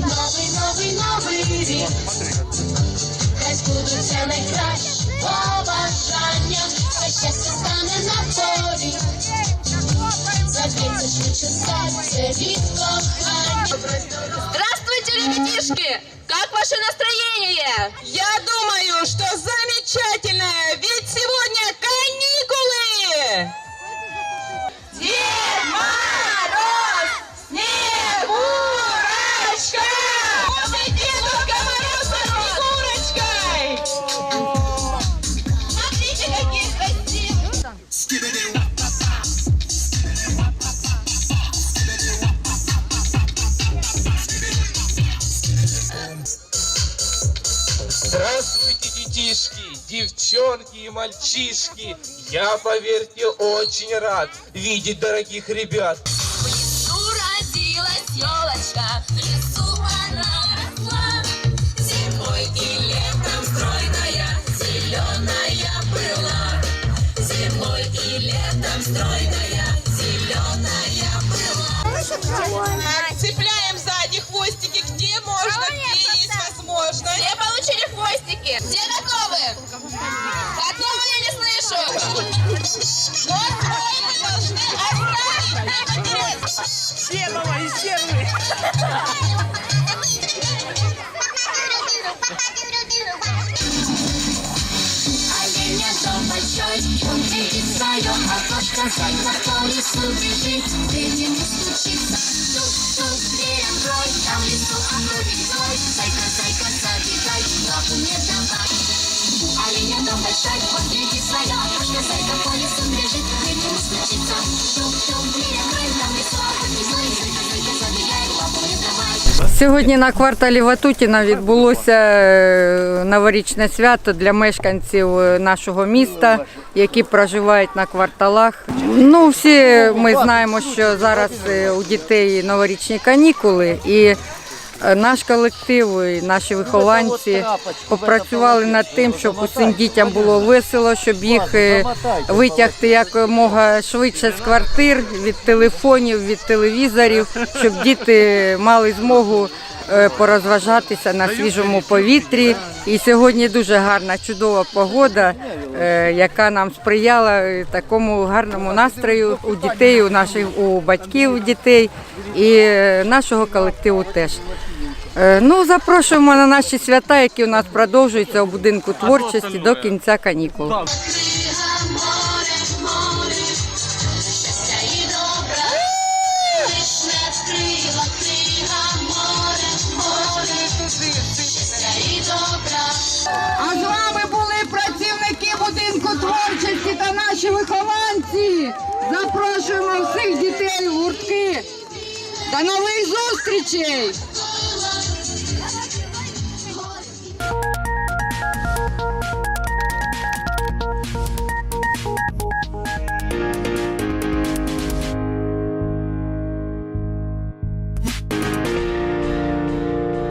Новый, новый, новый новий рік. Хай збудуться найкращі побажання, хай щастя стане на тобі. Заб'ється швидше серце від кохання. Здравствуйте, ребятишки! Как ваше настроение? Я думаю, что за Здравствуйте, детишки, девчонки и мальчишки. Я, поверьте, очень рад видеть дорогих ребят. Уродилась елочка, в лесу она росла. Зимой и летом стройная, зеленая была. Зимой и летом стройная, зеленая была. Так, хвостики? Все готовы? Готовы, я не слышу. Но строй мы должны оставить, молодец! Серого и серый. Оленя дом большой, он бежит, Большой, он видит свое окошко, зайка по лесу бежит, дверью не стучится. Тук-тук, дверь открой, там в лесу злой, зайка, зайка, забегай, лапу не давай. Сьогодні на кварталі Ватутіна відбулося е, новорічне свято для мешканців е, нашого міста, які проживають на кварталах. Ну, всі ми знаємо, що зараз е, у дітей новорічні канікули, і наш колектив, і наші вихованці попрацювали над тим, щоб усім дітям було весело, щоб їх е, витягти якомога швидше з квартир, від телефонів, від телевізорів, щоб діти мали змогу е, порозважатися на свіжому повітрі. І сьогодні дуже гарна, чудова погода, е, яка нам сприяла е, такому гарному настрою у дітей, у наших у батьків дітей і е, нашого колективу теж. Е, Ну, запрошуємо на наші свята, які у нас продовжуються у будинку творчості до кінця канікул. До нових зустрічей!